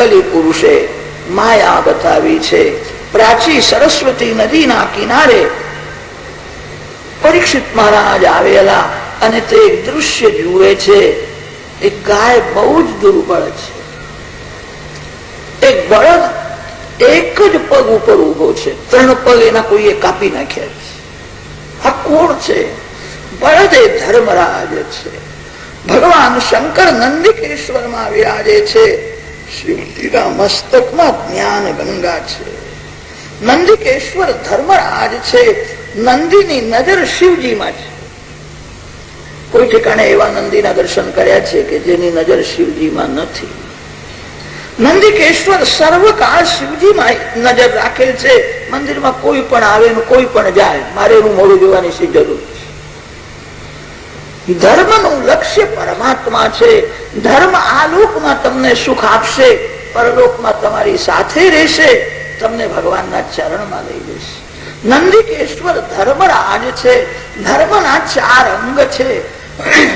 કલી પુરુષે માયા બતાવી છે. પ્રાચી સરસ્વતી નદીના કિનારે પરીક્ષિત મહારાજ આવેલા અને તે દૃશ્ય જુએ છે. એક ગાય બહુ જ દુર્બળ છે. એક બળદ એક જ પગ ઉપર ઊભો છે. ત્રણ પગ એના કોઈએ કાપી નાખ્યા છે. આ કોણ છે? બળદ એ ધર્મરાજ છે. ભગવાન શંકર નંદિકેશ્વરમાં વિરાજે છે. શિવજીના મસ્તકમાં જ્ઞાન ગંગા છે. નંદિકેશ્વર ધર્મરાજ છે. નંદીની નજર શિવજીમાં છે. કોઈ ઠેકાણે એવા નંદીના દર્શન કર્યા છે કે જેની નજર શિવજીમાં નથી. નંદિકેશ્વર સર્વકાળ શિવજીમાં નજર રાખેલ છે. મંદિરમાં કોઈ પણ આવે કોઈ પણ જાય, મારે એનું મોડું જોવાની જરૂર છે? ધર્મનું લક્ષ્ય પરમાત્મા છે. ધર્મ આ લોકમાં તમને સુખ આપશે, પરલોકમાં તમારી સાથે રહેશે, તમને ભગવાનના ચરણમાં લઈ જશે નંદિકેશ્વર ધર્મરાજ છે, ધર્મના ચાર અંગ છે.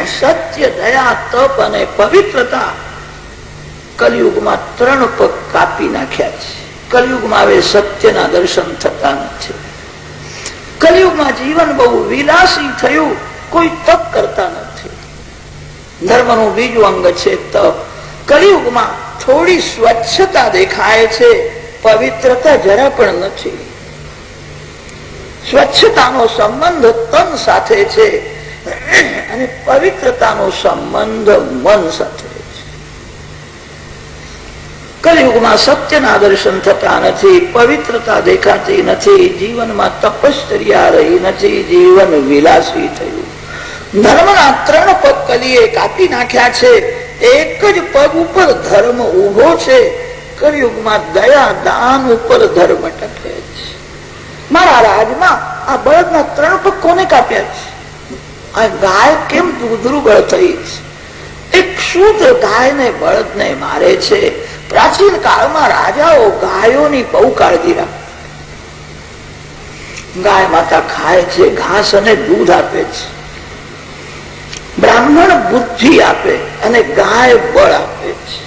સત્ય, દયા, તપ અને પવિત્રતા કલયુગમાં ત્રણ પગ કાપી નાખ્યા છે. કલયુગમાં હવે સત્યના દર્શન થતા નથી. કલયુગમાં જીવન બહુ વિલાસી થયું, કોઈ તપ કરતા નથી. ધર્મનું બીજું અંગ છે તપ. કલયુગમાં થોડી સ્વચ્છતા દેખાય છે, પવિત્રતા જરા પણ નથી. સ્વચ્છતાનો સંબંધ તન સાથે છે અને પવિત્રતાનો સંબંધ મન સાથે કલયુગમાં સત્યના દર્શન થતા નથી, પવિત્રતા દેખાતી નથી, જીવનમાં તપશ્ચર્યા રહી નથી, જીવન વિલાસી થયું ધર્મના ત્રણ પગ કલીએ કાપી નાખ્યા છે. એક જ પગ ઉપર ધર્મ ઊભો છે. કલયુગમાં દયા, દાન ઉપર ધર્મ ટકે છે. મારા રાજમાં આ બળદના ત્રણ પગ કોને કાપ્યા છે? આ ગાય કેમ દુર્બળ થઈ છે? એક શુદ્ધ ગાયને બળદને મારે છે. પ્રાચીન કાળમાં રાજાઓ ગાયોની બહુ કાળજી રાખે ગાય માતા ખાય છે, ઘાસ અને દૂધ આપે છે. બ્રાહ્મણ બુદ્ધિ આપે અને ગાય બળ આપે છે.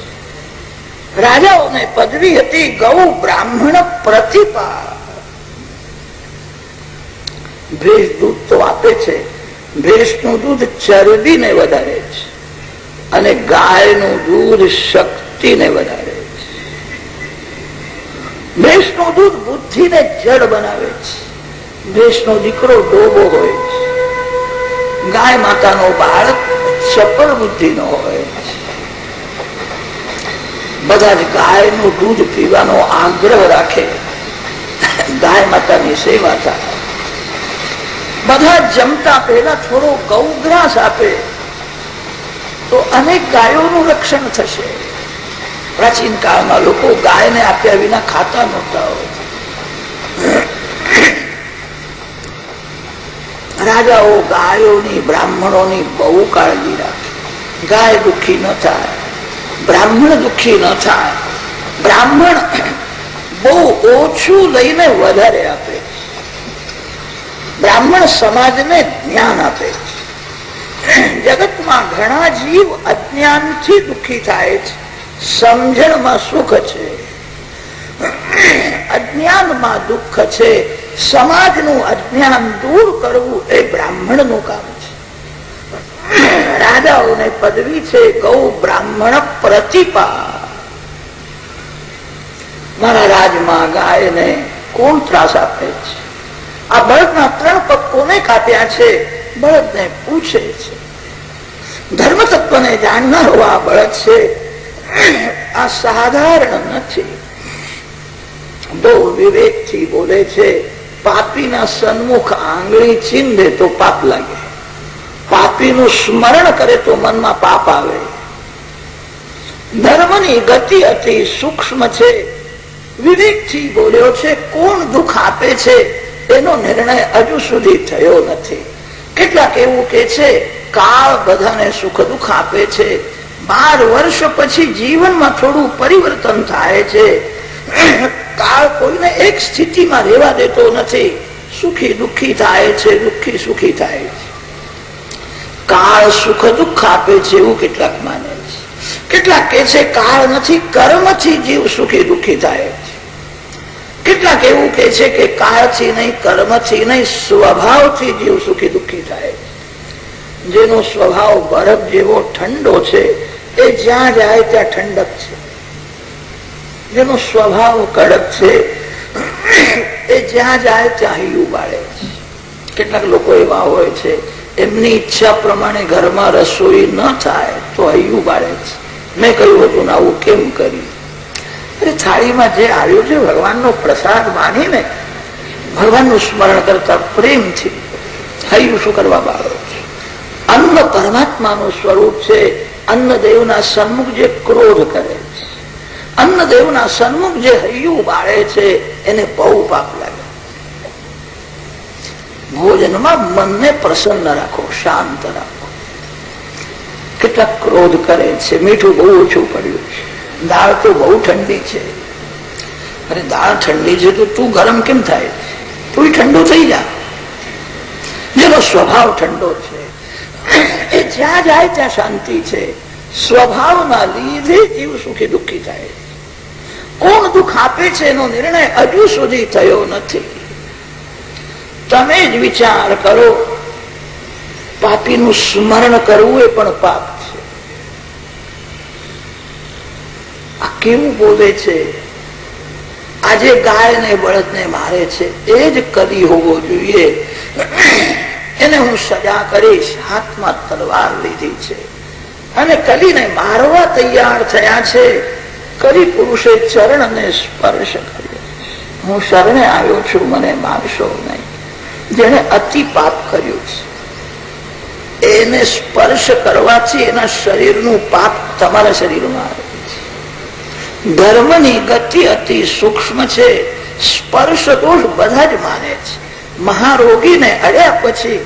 રાજાઓને પદવી હતી ગૌ બ્રાહ્મણ પ્રતિપા ભેષ દૂધ તો આપે છે. ભેષનું દૂધ ચરબીને વધારે છે અને ગાયનું દૂધ શક્તિને વધારે છે. ભેષનું દૂધ બુદ્ધિને જડ બનાવે છે. ભેષનો દીકરો ડોબો હોય છે. ગાય માતાનો બાળક ચપળ બુદ્ધિનો હોય. બધા જ ગાયનું દૂધ પીવાનો આગ્રહ રાખે. ગાય માતાની સેવા થાય. બધા જમતા પહેલા થોડો ગૌગ્રાસ આપે. તો અનેક ગાયોનું રક્ષણ થશે. પ્રાચીન કાળમાં લોકો ગાયને આપ્યા વિના ખાતા નહોતા હોય રાજાઓ ગાયોની, બ્રાહ્મણોની બહુ કાળજી રાખે. ગાય દુઃખી ન થાય, બ્રાહ્મણ દુઃખી ન થાય. બ્રાહ્મણ બહુ ઓછું લઈને વધારે આપે બ્રાહ્મણ સમાજને જ્ઞાન આપે જગતમાં ઘણા જીવ અજ્ઞાનથી દુઃખી થાય છે. સમજણમાં સુખ છે. અજ્ઞાનમાં દુઃખ છે. સમાજનું અજ્ઞાન દૂર કરવું એ બ્રાહ્મણનું કામ છે. રાજાઓને પદવી છે ગૌ બ્રાહ્મણ પ્રતિપા. મારા રાજમાં ગાયને કોણ ત્રાસ આપે છે. આ બળદના ત્રણ પગ કોને કાપ્યા છે. બળદને પૂછે છે. ધર્મ તત્વને જાણનારો આ બળદ છે. આ સાધારણ નથી. બહુ વિવેકથી બોલે છે, પાપીના સન્મુખ આંગળી ચીંધે તો પાપ લાગે. પાપીનું સ્મરણ કરે તો મનમાં પાપ આવે. ધર્મની ગતિ અતિ સૂક્ષ્મ છે. વિવેકથી બોલ્યો છે, કોણ દુઃખ આપે છે? એનો નિર્ણય હજુ સુધી થયો નથી. કેટલાક એવું કે છે, કાળ બધાને સુખ દુઃખ આપે છે. બાર વર્ષ પછી જીવનમાં થોડું પરિવર્તન થાય છે. કાળ કોઈને એક સ્થિતિમાં રહેવા દેતો નથી. સુખી દુઃખી થાય છે, દુઃખી સુખી થાય છે. કાળ સુખ દુઃખ આપે છે એવું કેટલાક માને છે. કેટલાક કે છે કાળ નથી, કર્મથી જીવ સુખી દુઃખી થાય છે. કેટલાક એવું કે છે કે કાળથી નહીં, કર્મથી નહીં, સ્વભાવથી જીવ સુખી દુઃખી થાય જેનો સ્વભાવ બરફ જેવો ઠંડો છે, એ જ્યાં જાય ત્યાં ઠંડક છે. જેનો સ્વભાવ કડક છે. એ જ્યાં જાય ત્યાં બાળે છે. કેટલાક લોકો એવા હોય છે, એમની ઈચ્છા પ્રમાણે ઘરમાં રસોઈ ન થાય તો હૈયું બાળે છે. મેં કહ્યું હતું ને આવું કેમ કર્યું થાળીમાં જે આવ્યું છે, ભગવાનનો પ્રસાદ માનીને ભગવાનનું સ્મરણ કરતા પ્રેમથી હૈયું શું કરવા બાળો છે? અન્ન પરમાત્માનું સ્વરૂપ છે. અન્ન દેવના સન્મુખ જે ક્રોધ કરે છે. અન્ન દેવના સન્મુખ જે હૈયું બાળે છે, એને બહુ પાપ લાગે. ભોજનમાં મનને પ્રસન્ન રાખો, શાંત રાખો. કેટલાક ક્રોધ કરે છે, મીઠું બહુ ઓછું પડ્યું છે. દાળ તો બહુ ઠંડી છે. અરે, દાળ ઠંડી છે તો તું ગરમ કેમ થાય? તું ઠંડુ થઈ જા. જેનો સ્વભાવ ઠંડો છે, એ જ્યાં જાય ત્યાં શાંતિ છે. સ્વભાવના લીધે જીવ સુખી દુઃખી થાય. કોણ દુઃખ આપે છે એનો નિર્ણય હજુ સુધી થયો નથી. તમે જ વિચાર કરો, પાપીનું સ્મરણ કરવું એ પણ પાપ છે. આ કેવું બોલે છે? આજે ગાય ને બળદ ને મારે છે, એ જ કદી હોવો જોઈએ. એને હું સજા કરીશ, હાથમાં તલવાર લીધી છે. અને કલીને મારવા તૈયાર થયા છે. કલી પુરુષે ચરણને સ્પર્શ કર્યો. હું શરણે આવ્યો છું, મને માનશો નહીં. જેને અતિ પાપ કર્યું છે. એને સ્પર્શ કરવાથી એના શરીરનું પાપ તમારા શરીરમાં આવે છે. ધર્મની ગતિ અતિ સૂક્ષ્મ છે. સ્પર્શ દોષ બધા જ માને છે. મહારોગીને અડ્યા પછી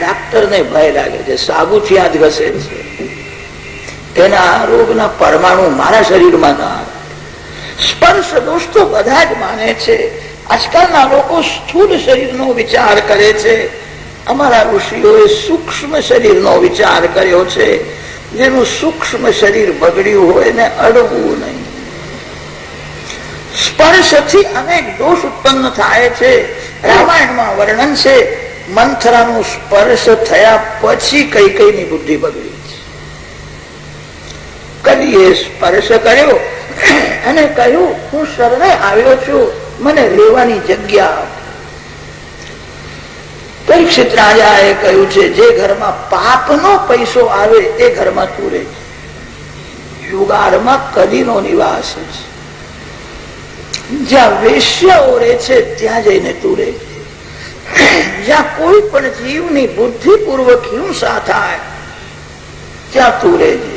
ડાક્ટરને ભય લાગે છે. સાબુથી હાથ ઘસે છે. એના રોગના પરમાણુ મારા શરીરમાં ના આવે. સ્પર્શ દોષ તો બધા જ માને છે. આજકાલના લોકો સ્થૂળ શરીરનો વિચાર કરે છે. અમારા ઋષિઓએ સૂક્ષ્મ શરીરનો વિચાર કર્યો છે. જેનું સૂક્ષ્મ શરીર બગડ્યું હોય ને અડવું નહીં. સ્પર્શથી અનેક દોષ ઉત્પન્ન થાય છે. રામાયણમાં વર્ણન છે, મંથરાનું સ્પર્શ થયા પછી કઈ કઈ ની બુદ્ધિ બગડી. છે સ્પર્શ કર્યો અને કહ્યું, હું શરણે આવ્યો છું. મને રહેવાની જગ્યા પરીક્ષિત રાજાએ કહ્યું છે, જે ઘરમાં પાપનો પૈસો આવે, એ ઘરમાં તું રહે યુગારમાં કલીનો નિવાસ જ્યાં વેશ્ય ઓરે છે, ત્યાં જઈને તું રહે જ્યાં કોઈ પણ જીવની બુદ્ધિપૂર્વક હિંસા થાય, ત્યાં તું રહેજે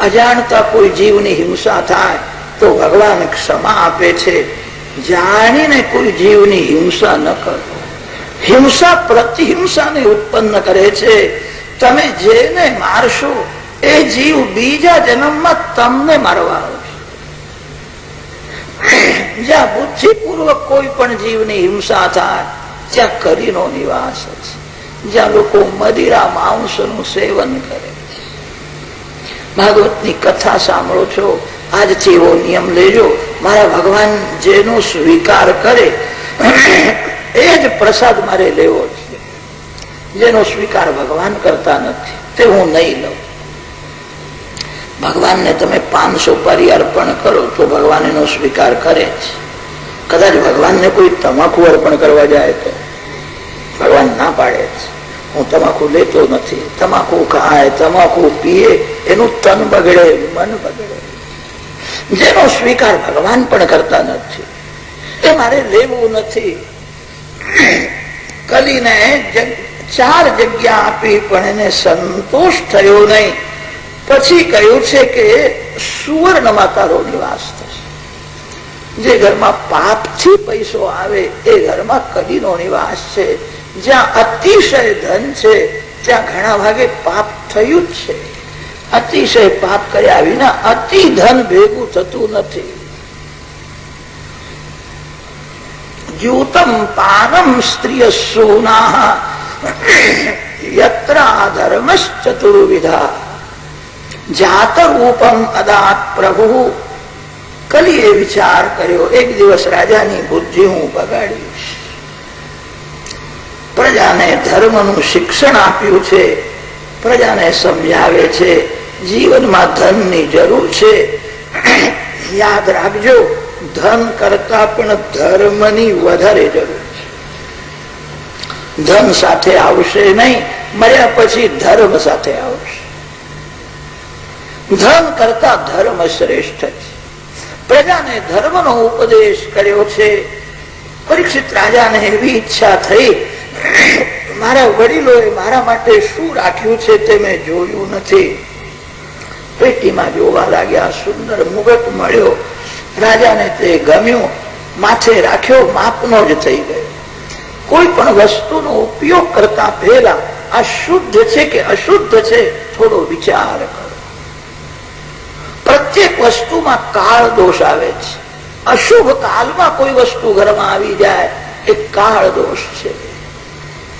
અજાણતા કોઈ જીવની હિંસા થાય તો ભગવાન ક્ષમા આપે છે. જાણીને કોઈ જીવની હિંસા ન કરો. હિંસા પ્રતિહિંસાને ઉત્પન્ન કરે છે. તમે જેને મારશો, એ જીવ બીજા જન્મમાં તમને મારવા આવશે. જ્યાં બુદ્ધિપૂર્વક કોઈ પણ જીવની હિંસા થાય, ત્યાં કરીનો નિવાસ છે જ્યાં લોકો મદિરા માંસનું સેવન કરે. ભાગવતની કથા સાંભળો છો. આજથી એવો નિયમ લેજો. મારા ભગવાન જેનો સ્વીકાર કરે, એ જ પ્રસાદ મારે લેવો છે. જેનો સ્વીકાર ભગવાન કરતા નથી, તે હું નહીં લઉં. ભગવાનને તમે પાંચસો પરી અર્પણ કરો તો ભગવાન એનો સ્વીકાર કરે છે કદાચ ભગવાનને કોઈ તમાકુ અર્પણ કરવા જાય તો ભગવાન ના પાડે છે હું તમાકુ લેતો નથી. તમાકુ ખાય, તમાકુ પીએ, એનું તન બગડે, મન બગડે. જેનો સ્વીકાર ભગવાન પણ કરતા નથી. એ મારે લેવું નથી. કલીને ચાર જગ્યા આપી પણ એને સંતોષ થયો નહીં. પછી કહ્યું છે કે સુવર્ણમાં તારો નિવાસ થશે. જે ઘરમાં પાપથી પૈસો આવે, એ ઘરમાં કલીનો નિવાસ છે. જ્યાં અતિશય ધન છે, ત્યાં ઘણા ભાગે પાપ થયું છે. અતિશય પાપ કર્યા વિના અતિ ધન ભેગું થતું નથી. ધર્મશ્ચતુર્વિધા. જાત રૂપમ અદાત પ્રભુ. કલીએ વિચાર કર્યો, એક દિવસ રાજાની બુદ્ધિ હું બગાડીશ. પ્રજાને ધર્મનું શિક્ષણ આપ્યું છે. પ્રજાને સમજાવે છે. જીવનમાં ધનની જરૂર છે. યાદ રાખજો, ધન કરતા પણ ધર્મની વધારે જરૂર છે. ધન સાથે આવશે નહીં, મર્યા પછી ધર્મ સાથે આવશે. ધન કરતા ધર્મ શ્રેષ્ઠ છે. પ્રજાને ધર્મનો ઉપદેશ કર્યો છે. પરીક્ષિત રાજાને એવી ઈચ્છા થઈ મારા વડીલોએ મારા માટે શું રાખ્યું છે તે મેં જોયું નથી. પેટીમાં જોવા લાગ્યા, સુંદર મુગટ મળ્યો. રાજાને તે ગમ્યો, માથે રાખ્યો, માપનો જ થઈ ગયો. કોઈ પણ વસ્તુનો ઉપયોગ કરતા પહેલા આ શુદ્ધ છે કે અશુદ્ધ છે, થોડો વિચાર કરો. પ્રત્યેક વસ્તુમાં કાળ દોષ આવે છે. અશુભ કાલમાં કોઈ વસ્તુ ઘરમાં આવી જાય, એ કાળ દોષ છે.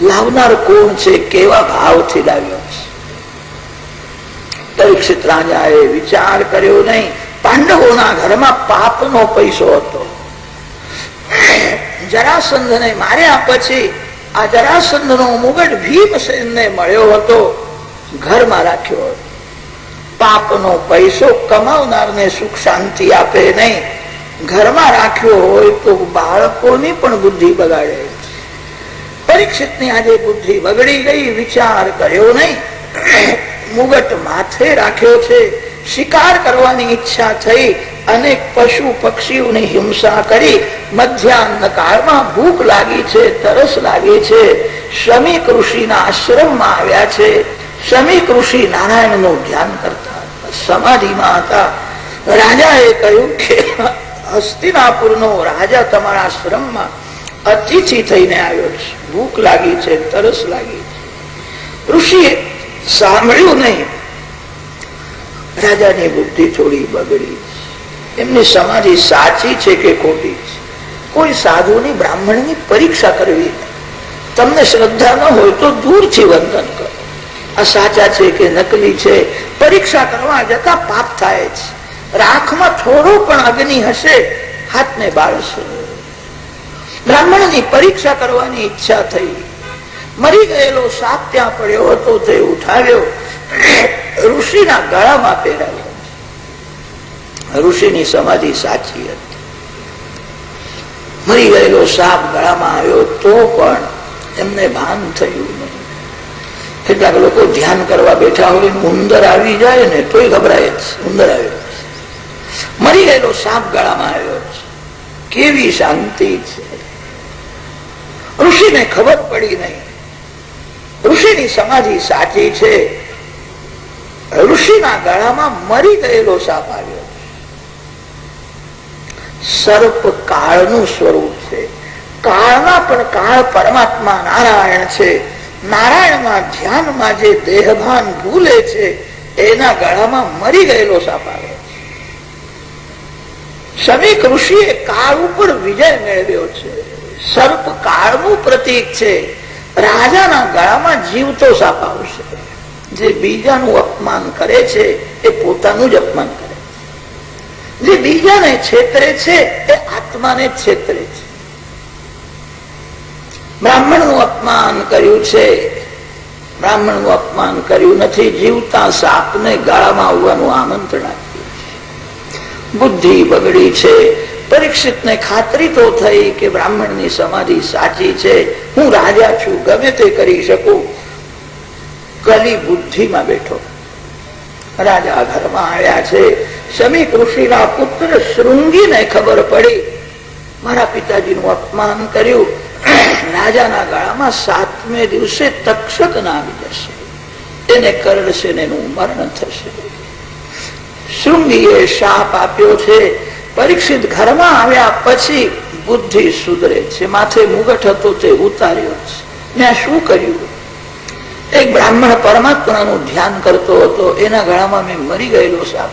લાવનાર કોણ છે, કેવા ભાવથી લાવ્યો છે પરીક્ષિત રાજાએ વિચાર કર્યો નહીં. પાંડવોના ઘરમાં પાપનો પૈસો હતો. જરાસંધને માર્યા પછી આ જરાસંધ નો મુગટ ભીમસેનને મળ્યો હતો, ઘરમાં રાખ્યો હતો. પાપનો પૈસો કમાવનારને સુખ શાંતિ આપે નહીં. ઘરમાં રાખ્યો હોય તો બાળકોની પણ બુદ્ધિ બગાડે. પરીક્ષિતની આજે બુદ્ધિ બગડી ગઈ, વિચાર કર્યો નહીં. મુગટ માથે રાખ્યો છે. શિકાર કરવાની ઈચ્છા થઈ અનેક પશુ પક્ષીઓની હિંસા કરી. મધ્યાહન કાળમાં ભૂખ લાગી છે, તરસ લાગી છે. શ્રમિક ઋષિના આશ્રમમાં આવ્યા છે. શ્રમિક ઋષિ નારાયણનું ધ્યાન કરતા સમાધિમાં હતા. રાજાએ કહ્યું કે હસ્તિનાપુર નો રાજા તમારા આશ્રમમાં અતિથિ થઈને આવ્યો છે. ભૂખ લાગી છે, તરસ લાગી છે. ઋષિએ સાંભળ્યું નહીં. રાજાની બુદ્ધિ થોડી બગડી એમની સમાધિ સાચી છે કે ખોટી છે? કોઈ સાધુની બ્રાહ્મણની પરીક્ષા કરવી તમને શ્રદ્ધા ન હોય તો દૂરથી વંદન કરો. આ સાચા છે કે નકલી છે? પરીક્ષા કરવા જતા પાપ થાય છે. રાખમાં થોડો પણ અગ્નિ હશે, હાથને બાળશે બ્રાહ્મણની પરીક્ષા કરવાની ઈચ્છા થઈ. મરી ગયેલો સાપ ત્યાં પડ્યો હતો, તે ઉઠાવ્યો. ઋષિના ગળામાં પહેરાવ્યો ઋષિની સમાધિ સાચી હતી. મરી ગયેલો સાપ ગળામાં આવ્યો, તો પણ એમને ભાન થયું નહીં. કેટલાક લોકો ધ્યાન કરવા બેઠા હોય, ઉંદર આવી જાય ને તોય ગભરાય જ. ઉંદર આવ્યો. મરી ગયેલો સાપ ગળામાં આવ્યો કેવી શાંતિ છે. ઋષિને ખબર પડી નહીં. ઋષિની સમાધિ સાચી છે. ઋષિના ગળામાં મરી ગયેલો સાપ આવ્યો સર્પ કાળનું સ્વરૂપ છે. કાળમાં પણ કાળ પરમાત્મા નારાયણ છે. નારાયણમાં ધ્યાનમાં જે દેહભાન ભૂલે છે, એના ગળામાં મરી ગયેલો સાપ આવ્યો શમીક ઋષિએ કાળ ઉપર વિજય મેળવ્યો છે. સર્પ કાળનું પ્રતીક છે. રાજાના ગળામાં જીવતો સાપ આવશે. જે બીજાનું અપમાન કરે છે, એ પોતાનું જ અપમાન કરે જે બીજાને છેતરે છે, એ આત્માને છેતરે છે. બ્રાહ્મણનું અપમાન કર્યું છે. બ્રાહ્મણનું અપમાન કર્યું નથી. જીવતા સાપને ગાળામાં આવવાનું આમંત્રણ આપ્યું બુદ્ધિ બગડી છે. પરીક્ષિત ને ખાતરી તો થઈ કે બ્રાહ્મણની સમાધિ સાચી છે. હું રાજા છું, ગમે તે કરી શકું. કલી બુદ્ધિમાં બેઠો. રાજા ઘરમાં આવ્યા છે. શમી ઋષિના પુત્ર શૃંગીને ખબર પડી. મારા પિતાજીનું અપમાન કર્યું. રાજાના ગાળામાં સાતમે દિવસે તક્ષક ના આવી જશે. એને કરડશે ને એનું મરણ થશે. શૃંગીએ શાપ આપ્યો છે. પરીક્ષિત ઘરમાં આવ્યા પછી બુદ્ધિ સુધરે છે. માથે મુગટ હતો તે ઉતાર્યો છે. મેં શું કર્યું? એક બ્રાહ્મણ પરમાત્માનું ધ્યાન કરતો હતો. એના ગળામાં મેં મરી ગયેલો સાપ.